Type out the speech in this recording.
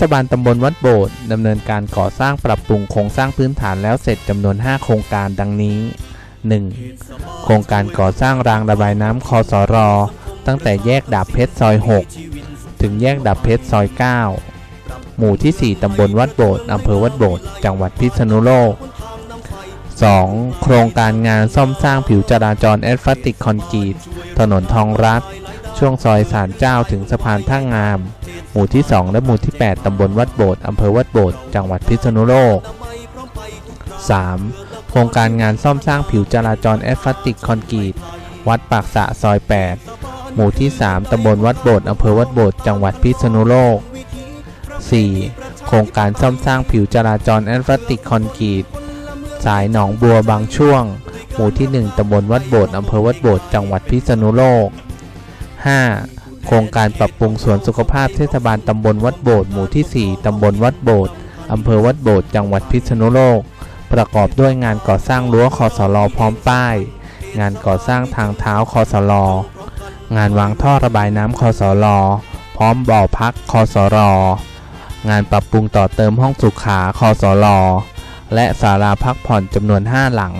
ศบาลตำบลวัดโบสถ์ดำเนินการก่อสร้างปรับปรุงโครงสร้างพื้นฐานแล้วเสร็จจำนวน 5 โครงการดังนี้ 1. โครงการก่อสร้างรางระบายน้ำคอสรตั้งแต่แยกดาบเพชรซอย 6 ถึงแยกดาบเพชรซอย 9 หมู่ที่ 4 ตำบลวัดโบสถ์อำเภอวัดโบสถ์จังหวัดพิษณุโลก 2. โครงการงานซ่อมสร้างผิวจราจรแอสฟัลติกคอนกรีตถนนทองรัฐ ช่วงซอยสารเจ้าถึงสะพานท่างาม หมู่ที่ 2 และหมู่ที่ 8 ตำบลวัดโบสถ์อำเภอวัดโบสถ์จังหวัดพิษณุโลก 3. โครงการงานซ่อมสร้างผิวจราจรแอสฟัลติกคอนกรีต วัดปากสะซอย 8 หมู่ที่ 3 ตำบลวัดโบสถ์อำเภอวัดโบสถ์จังหวัดพิษณุโลก 4. โครงการซ่อมสร้างผิวจราจรแอสฟัลติกคอนกรีต สายหนองบัวบางช่วง หมู่ที่ 1 ตำบลวัดโบสถ์อำเภอวัดโบสถ์จังหวัดพิษณุโลก 5. โครงการปรับปรุงสวนสุขภาพเทศบาลตำบลวัดโบสถ์หมู่ที่ 4 ตำบลวัดโบสถ์อำเภอวัดโบสถ์จังหวัดพิษณุโลก ประกอบด้วยงานก่อสร้างรั้วคอสลอพร้อมป้าย งานก่อสร้างทางเท้าคอสลองานวางท่อระบายน้ำคอสลอพร้อมบ่อพักคอสรงานปรับปรุงต่อเติมห้องสุขาคอสลอและศาลาพักผ่อนจำนวน 5 หลัง